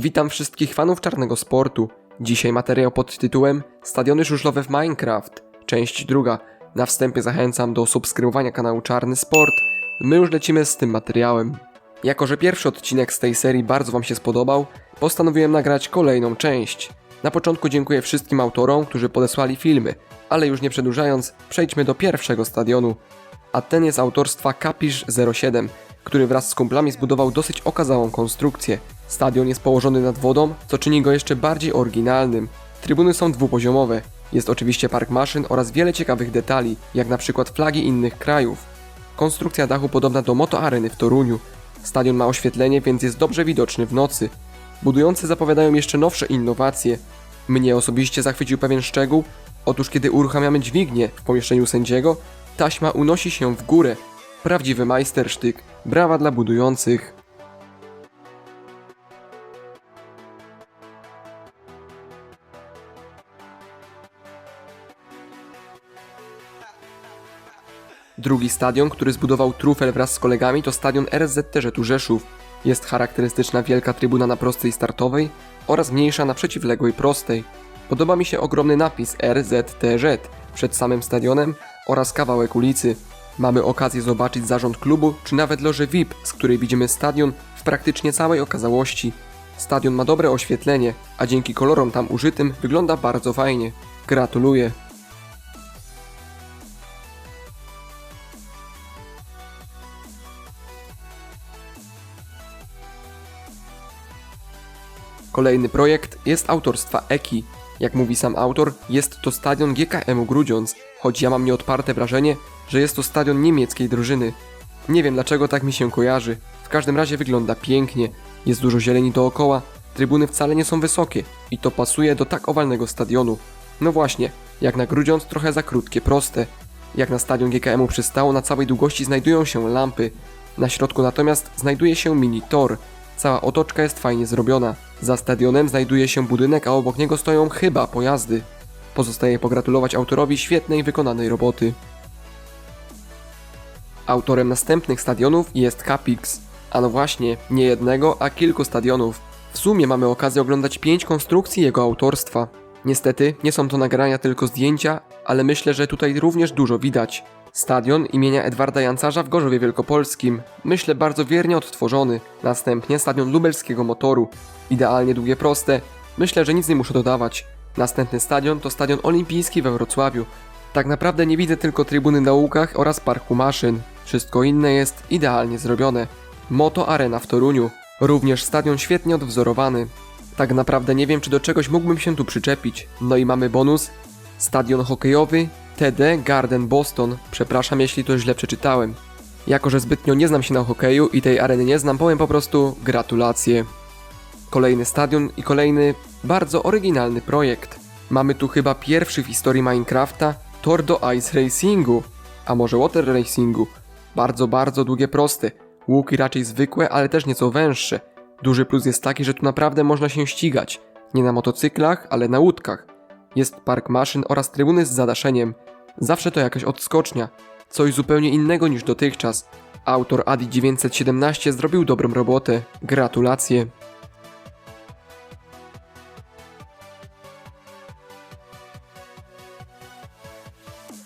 Witam wszystkich fanów czarnego sportu. Dzisiaj materiał pod tytułem Stadiony żużlowe w Minecraft, część druga. Na wstępie zachęcam do subskrybowania kanału Czarny Sport. My już lecimy z tym materiałem. Jako, że pierwszy odcinek z tej serii bardzo Wam się spodobał, postanowiłem nagrać kolejną część. Na początku dziękuję wszystkim autorom, którzy podesłali filmy, ale już nie przedłużając, przejdźmy do pierwszego stadionu. A ten jest autorstwa Kapisz07, który wraz z kumplami zbudował dosyć okazałą konstrukcję. Stadion jest położony nad wodą, co czyni go jeszcze bardziej oryginalnym. Trybuny są dwupoziomowe. Jest oczywiście park maszyn oraz wiele ciekawych detali, jak na przykład flagi innych krajów. Konstrukcja dachu podobna do motoareny w Toruniu. Stadion ma oświetlenie, więc jest dobrze widoczny w nocy. Budujący zapowiadają jeszcze nowsze innowacje. Mnie osobiście zachwycił pewien szczegół. Otóż kiedy uruchamiamy dźwignię w pomieszczeniu sędziego, taśma unosi się w górę. Prawdziwy majstersztyk. Brawa dla budujących. Drugi stadion, który zbudował Trufel wraz z kolegami, to stadion RZT Rzeszów. Jest charakterystyczna wielka trybuna na prostej startowej oraz mniejsza na przeciwległej prostej. Podoba mi się ogromny napis RZTZ przed samym stadionem oraz kawałek ulicy. Mamy okazję zobaczyć zarząd klubu, czy nawet lożę VIP, z której widzimy stadion w praktycznie całej okazałości. Stadion ma dobre oświetlenie, a dzięki kolorom tam użytym wygląda bardzo fajnie. Gratuluję. Kolejny projekt jest autorstwa Eki. Jak mówi sam autor, jest to stadion GKM Grudziądz, choć ja mam nieodparte wrażenie, że jest to stadion niemieckiej drużyny. Nie wiem dlaczego tak mi się kojarzy, w każdym razie wygląda pięknie, jest dużo zieleni dookoła, trybuny wcale nie są wysokie i to pasuje do tak owalnego stadionu. No właśnie, jak na Grudziądz trochę za krótkie, proste. Jak na stadion GKM-u przystało, na całej długości znajdują się lampy. Na środku natomiast znajduje się mini tor. Cała otoczka jest fajnie zrobiona. Za stadionem znajduje się budynek, a obok niego stoją chyba pojazdy. Pozostaje pogratulować autorowi świetnej wykonanej roboty. Autorem następnych stadionów jest Capix. A no właśnie, nie jednego, a kilku stadionów. W sumie mamy okazję oglądać pięć konstrukcji jego autorstwa. Niestety, nie są to nagrania tylko zdjęcia, ale myślę, że tutaj również dużo widać. Stadion imienia Edwarda Jancarza w Gorzowie Wielkopolskim. Myślę bardzo wiernie odtworzony. Następnie stadion lubelskiego motoru. Idealnie długie proste. Myślę, że nic nie muszę dodawać. Następny stadion to stadion olimpijski we Wrocławiu. Tak naprawdę nie widzę tylko trybuny na łukach oraz parku maszyn. Wszystko inne jest idealnie zrobione. Moto Arena w Toruniu. Również stadion świetnie odwzorowany. Tak naprawdę nie wiem, czy do czegoś mógłbym się tu przyczepić. No i mamy bonus. Stadion hokejowy TD Garden Boston. Przepraszam, jeśli to źle przeczytałem. Jako, że zbytnio nie znam się na hokeju i tej areny nie znam, powiem po prostu gratulacje. Kolejny stadion i kolejny bardzo oryginalny projekt. Mamy tu chyba pierwszy w historii Minecrafta tor do Ice Racingu, a może Water Racingu. Bardzo, bardzo długie, proste. Łuki raczej zwykłe, ale też nieco węższe. Duży plus jest taki, że tu naprawdę można się ścigać. Nie na motocyklach, ale na łódkach. Jest park maszyn oraz trybuny z zadaszeniem. Zawsze to jakaś odskocznia. Coś zupełnie innego niż dotychczas. Autor Adi 917 zrobił dobrą robotę. Gratulacje.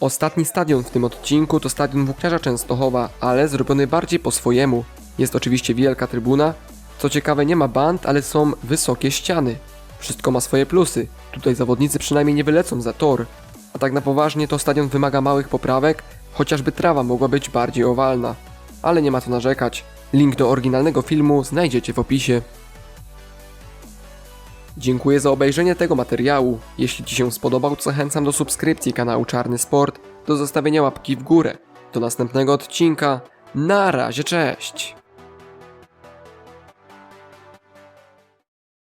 Ostatni stadion w tym odcinku to stadion Włókniarza Częstochowa, ale zrobiony bardziej po swojemu. Jest oczywiście wielka trybuna. Co ciekawe, nie ma band, ale są wysokie ściany. Wszystko ma swoje plusy. Tutaj zawodnicy przynajmniej nie wylecą za tor. A tak na poważnie to stadion wymaga małych poprawek, chociażby trawa mogła być bardziej owalna. Ale nie ma co narzekać. Link do oryginalnego filmu znajdziecie w opisie. Dziękuję za obejrzenie tego materiału. Jeśli Ci się spodobał, zachęcam do subskrypcji kanału Czarny Sport, do zostawienia łapki w górę. Do następnego odcinka. Na razie, cześć!